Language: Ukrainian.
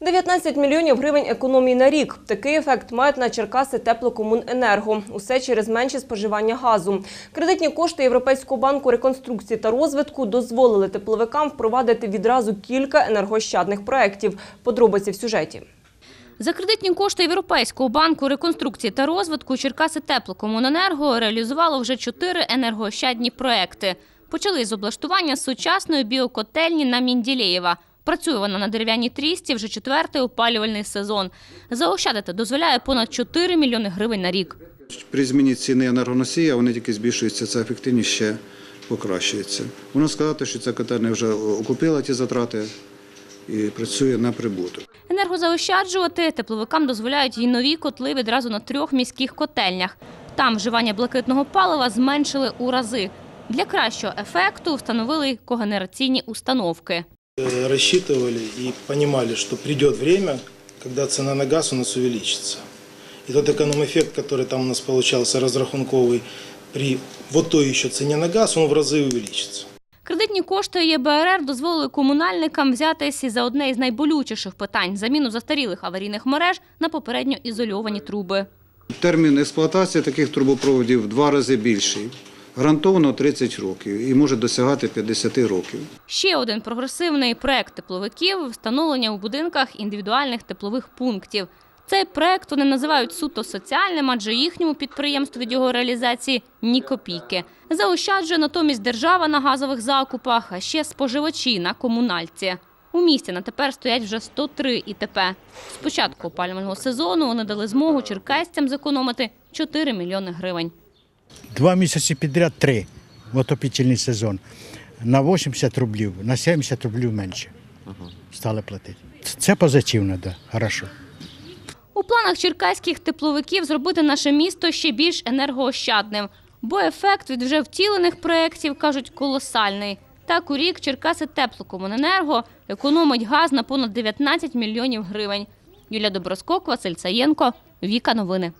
19 мільйонів гривень економії на рік. Такий ефект мають на Черкаси теплокомуненерго. Усе через менше споживання газу. Кредитні кошти Європейського банку реконструкції та розвитку дозволили тепловикам впровадити відразу кілька енергощадних проєктів. Подробиці в сюжеті. За кредитні кошти Європейського банку реконструкції та розвитку Черкаси Теплокомуненерго реалізувало вже чотири енергоощадні проекти. Почали з облаштування сучасної біокотельні на Мінділеєва. Працює вона на дерев'яній трісті вже четвертий опалювальний сезон. Заощадити дозволяє понад 4 мільйони гривень на рік. При зміні ціни енергоносія вони тільки збільшуються, ця ефективність ще покращується. Можна сказати, що ця котельня вже окупила ті затрати і працює на прибуток. Енергозаощаджувати тепловикам дозволяють і нові котли відразу на трьох міських котельнях. Там вживання блакитного палива зменшили у рази. Для кращого ефекту встановили когенераційні установки. Э, рассчитывали и понимали, что придет время, когда цена на газ у нас увеличится. И тот эконом-эффект, который там у нас получался разрахунковый при вот той еще цене на газ, он в разы увеличится. Кредитні кошти ЄБРР дозволили комунальникам взятися за одне із найболючіших питань заміну застарілих аварійних мереж на попередньо ізольовані труби. Термін експлуатації таких трубопроводів в два рази більший. Гарантовано 30 років і може досягати 50 років. Ще один прогресивний проект тепловиків встановлення у будинках індивідуальних теплових пунктів. Цей проект вони називають суто соціальним, адже їхньому підприємству від його реалізації ні копійки. Заощаджує натомість держава на газових закупах, а ще споживачі на комунальці. У місті на тепер стоять вже 103 ІТП. З початку опалювального сезону вони дали змогу черкасцям зекономити 4 мільйони гривень. Два місяці підряд три в отопительний сезон. На 80 рублів, на 70 рублів менше стали платити. Це позитивно, да, хорошо. У планах черкаських тепловиків зробити наше місто ще більш енергоощадним, бо ефект від вже втілених проєктів, кажуть, колосальний. Так у рік Черкаси Теплокомуненерго економить газ на понад 19 мільйонів гривень. Юлія Доброскок, Василь Цаєнко, Віка Новини.